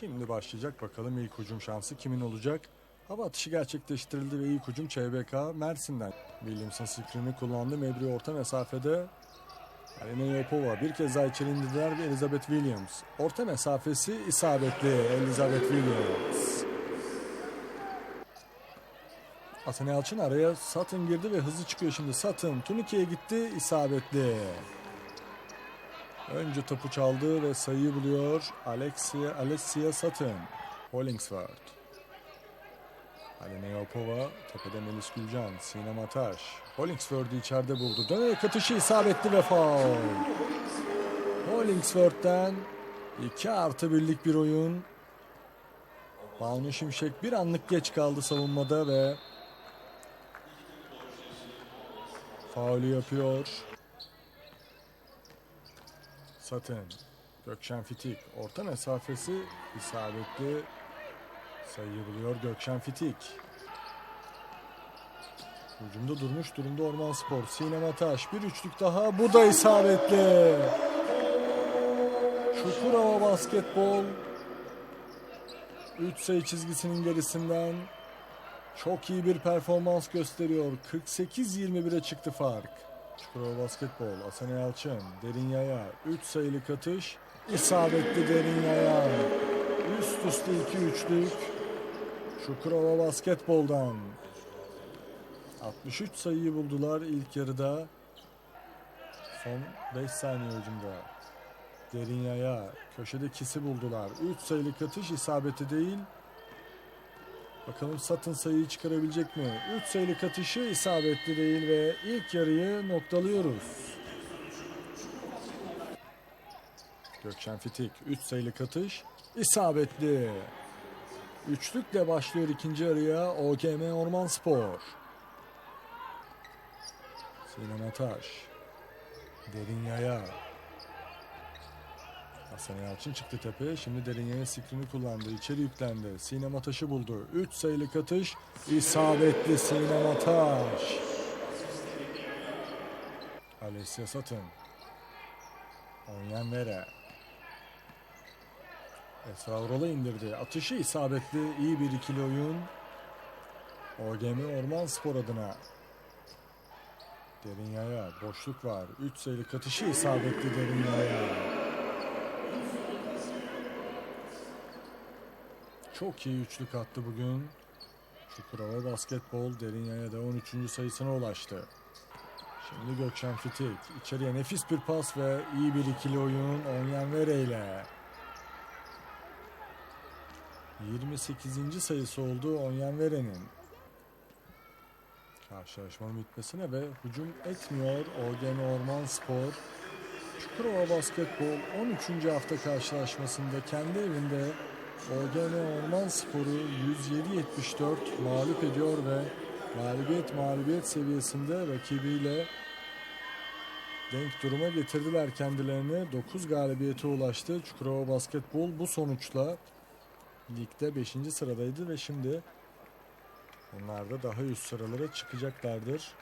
Şimdi başlayacak bakalım ilk hücum şansı kimin olacak? Hava atışı gerçekleştirildi ve ilk hücum ÇBK Mersin'den. Williamson screen'i kullandı. Mebri orta mesafede. Alina Yopova bir kez daha içeri indirdiler ve Elizabeth Williams. Orta mesafesi isabetli Elizabeth Williams. Hasan Yalçın araya Sutton girdi ve hızlı çıkıyor şimdi. Sutton turnike'ye gitti isabetli. Önce topu çaldı ve sayıyı buluyor Alexia, Alessia Sutton. Hollingsworth. Alina Yopova, tepede Melis Gülcan, Sinem Ataş. Hollingsworth'u içeride buldu. Dönerek atışı isabetli ve faul. Hollingsworth'ten 2 artı birlik bir oyun. Banu Şimşek bir anlık geç kaldı savunmada ve faulü yapıyor. Satın. Gökşen Fitik. Orta mesafesi isabetli. Sayıyı buluyor Gökşen Fitik. Hücumda durmuş durumda Orman Spor. Sinem Ataş. Bir üçlük daha. Bu da isabetli. Çukurova Basketbol. 3 sayı çizgisinin gerisinden çok iyi bir performans gösteriyor. 48-21'e çıktı fark. Çukurova Basketbol, Asane Yalçın, Derin Yaya, 3 sayılık atış, isabetli Derin Yaya. Üst üste 2 üçlük. Çukurova Basketbol'dan. 63 sayıyı buldular ilk yarıda. Son 5 saniye hücumda. Derin Yaya, köşede kisi buldular. 3 sayılık atış isabeti değil. Bakalım Satın sayıyı çıkarabilecek mi? 3 sayılık atışı isabetli değil ve ilk yarıyı noktalıyoruz. Gökşen Fitik 3 sayılık atış isabetli. Üçlükle başlıyor ikinci yarıya OKM Orman Spor. Sinem Ataş. Derin Yaya. Hasan Yalçın çıktı tepeye. Şimdi derin yaya sikrini kullandı. İçeri yüklendi. Sinem Ataş'ı buldu. 3 sayılık atış. isabetli Sinem Ataş. Alessia Satın. Onyen Vere. Esra Ural'ı indirdi. Atışı isabetli. iyi bir ikili oyun. OGM Orman Spor adına. Derin yaya. Boşluk var. 3 sayılık atışı isabetli derin yaya. Çok iyi üçlük attı bugün. Çukurova basketbol derin yaya da 13. sayısına ulaştı. Şimdi Gökşen Fitik. içeriye nefis bir pas ve iyi bir ikili oyun Onyen Vere ile. 28. sayısı oldu Onyen Vere'nin. Karşılaşmanın bitmesine ve hücum etmiyor OGM Orman Spor. Çukurova Basketbol 13. hafta karşılaşmasında kendi evinde OGM Orman Spor'u 107-74 mağlup ediyor ve galibiyet mağlubiyet seviyesinde rakibiyle denk duruma getirdiler kendilerini. 9 galibiyete ulaştı. Çukurova Basketbol bu sonuçla ligde 5. sıradaydı ve şimdi onlar da daha üst sıralara çıkacaklardır.